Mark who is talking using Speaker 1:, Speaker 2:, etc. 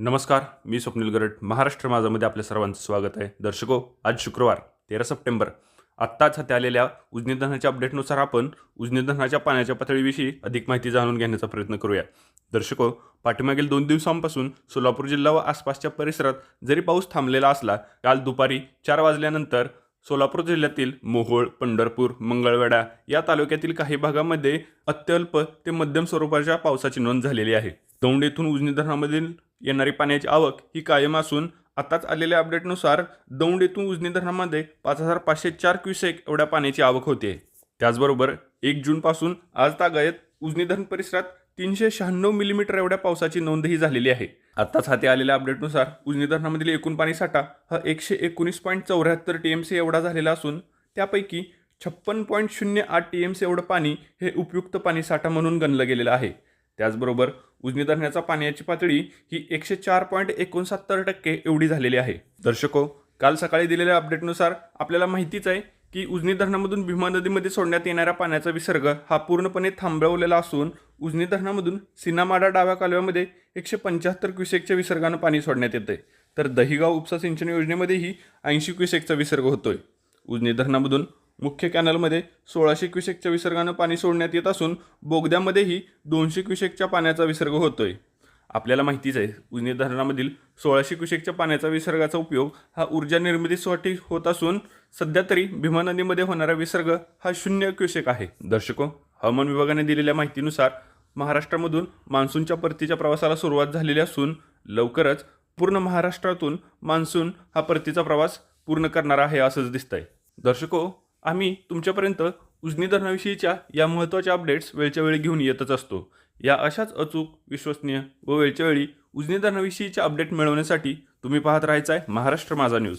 Speaker 1: नमस्कार मी स्वप्नील गरड. महाराष्ट्र माझामध्ये आपल्या सर्वांचं स्वागत आहे. दर्शको आज शुक्रवार तेरा सप्टेंबर. आत्ताच हाती आलेल्या उजनी धरणाच्या अपडेटनुसार आपण उजनी धरणाच्या पाण्याच्या पातळीविषयी अधिक माहिती जाणून घेण्याचा प्रयत्न करूया. दर्शको पाठीमागील दोन दिवसांपासून सोलापूर जिल्हा व आसपासच्या परिसरात जरी पाऊस थांबलेला असला काल दुपारी चार वाजल्यानंतर सोलापूर जिल्ह्यातील मोहोळ पंढरपूर मंगळवेढा या तालुक्यातील काही भागामध्ये अत्यल्प ते मध्यम स्वरूपाच्या पावसाची नोंद झालेली आहे. दौंड येथून उजनी धरणामधील येणारी पाण्याची आवक ही कायम असून आताच आलेल्या अपडेटनुसार दौंड येथून उजनी धरणामध्ये पाच हजार पाचशे चार क्युसेक एवढ्या पाण्याची आवक होते. त्याचबरोबर एक जूनपासून आज तागायत उजनी धरण परिसरात तीनशे शहाण्णव मिलीमीटर एवढ्या पावसाची नोंदही झालेली आहे. आत्ताच हाती आलेल्या अपडेटनुसार उजनी धरणामधील एकूण पाणी साठा हा एकशे एकोणीस पॉईंट चौऱ्याहत्तर टी एम सी एवढा झालेला असून त्यापैकी छप्पन पॉईंट शून्य आठ टी एम सी एवढं पाणी हे उपयुक्त पाणी साठा म्हणून गणलं गेलेलं आहे. त्याचबरोबर उजनी धरणाच्या पाण्याची पातळी ही एकशे चार पॉईंट एकोणसत्तर टक्के एवढी झालेली आहे. दर्शको काल सकाळी दिलेल्या अपडेटनुसार आपल्याला माहितीच आहे की उजनी धरणामधून भीमा नदीमध्ये सोडण्यात येणाऱ्या पाण्याचा विसर्ग हा पूर्णपणे थांबवलेला असून उजनी धरणामधून सिन्नामाडा डाव्या कालव्यामध्ये एकशे पंच्याहत्तर क्युसेकच्या विसर्गानं पाणी सोडण्यात येते तर दहिगाव उपसा सिंचन योजनेमध्येही ऐंशी क्युसेकचा विसर्ग होतोय. उजनी धरणामधून मुख्य कॅनलमध्ये सोळाशे क्युसेकच्या विसर्गानं पाणी सोडण्यात येत असून बोगद्यामध्येही दोनशे क्युसेकच्या पाण्याचा विसर्ग होतोय. आपल्याला माहितीच आहे उजनी धरणामधील सोळाशे क्युसेकच्या पाण्याचा विसर्गाचा उपयोग हा ऊर्जा निर्मितीसाठी होत असून सध्या तरी भीमा नदीमध्ये होणारा विसर्ग हा शून्य क्युसेक आहे. दर्शको हवामान विभागाने दिलेल्या माहितीनुसार महाराष्ट्रामधून मान्सूनच्या परतीच्या प्रवासाला सुरुवात झालेली असून लवकरच पूर्ण महाराष्ट्रातून मान्सून हा परतीचा प्रवास पूर्ण करणार आहे असंच दिसतंय. दर्शको आम्ही तुमच्यापर्यंत उजनी धरणाविषयीच्या या महत्त्वाच्या अपडेट्स वेळच्या वेळी घेऊन येतच असतो. या अशाच अचूक विश्वसनीय व वेळच्या वेळी उजनी धरणाविषयीच्या अपडेट मिळवण्यासाठी तुम्ही पाहत राहायचा आहे महाराष्ट्र माझा न्यूज